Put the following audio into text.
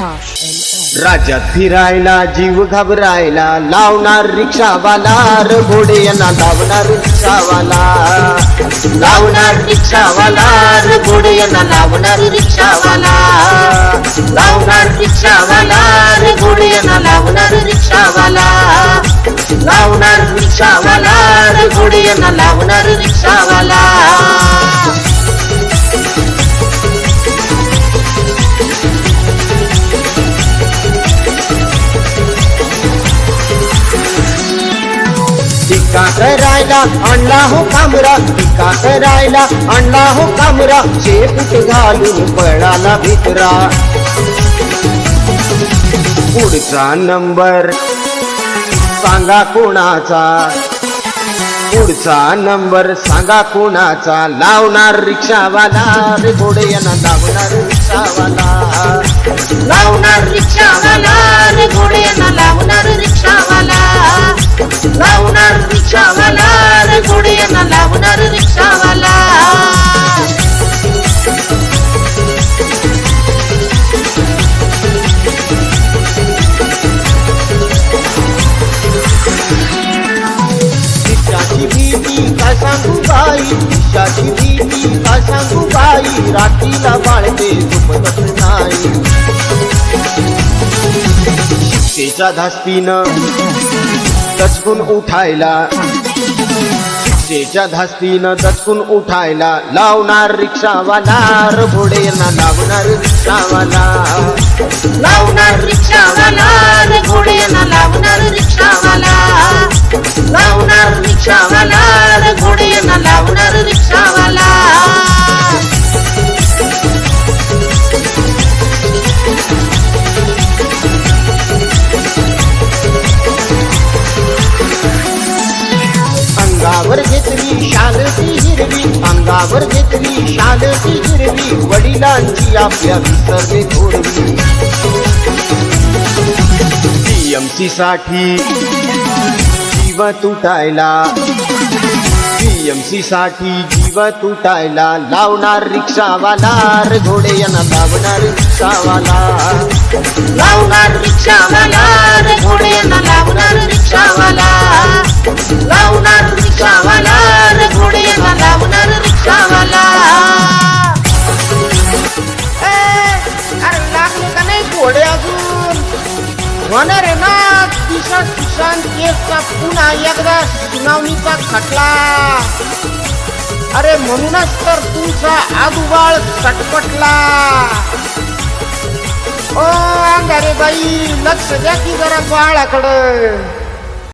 राज्यात फिरायला जीव घाबरायला लावणार रिक्षावाला र घोडे यांना लावणार रिक्षावाला. लावणार रिक्षावाला र घोडे यांना लावणार रिक्षावाला. लावणार रिक्षावाला करायला आणला हो कामरा टिका करायला आणला हो कामरा शेपूट घालून पळाला भितरा. पुढचा नंबर सांगा कोणाचा? पुढचा नंबर सांगा कोणाचा? लावणार रिक्षावाला रे घोडे यांना लावणार रिक्षावाला. लावणार सांगू बाई रिक्षाची भीती काय सांगू बाई? रात्रीला बाळते झोपतच नाही. शिक्षेच्या धास्तीनं दचकून उठायला शिक्षेच्या धास्तीनं दचकून उठायला लावणार रिक्षावाला रघोडेना लावणार रिक्षावाला. लावणार रिक्षावाला रघोडेना लावणार रिक्षावाला. लावणार रिक्षावाला. अंगावर घेतली शालती हिरवी वडिलांची आपल्या विसरले थोडवी टीएमसी साठी जीव तुटायला. टीएमसी साठी जीव तुटायला. लावणार रिक्षावाला रे घोडे यांना लावणार रिक्षावाला. लावणार रिक्षावाला रे घोडे यांना लावणार रिक्षावाला. होणार आहे ना किसान किसान केसचा पुन्हा एकदा सुनावणीचा खटला अरे म्हणूनच तर तुमचा आदुबाळ सटपटला ओ अंधारे बाई लक्ष द्या की जरा बाळाकडं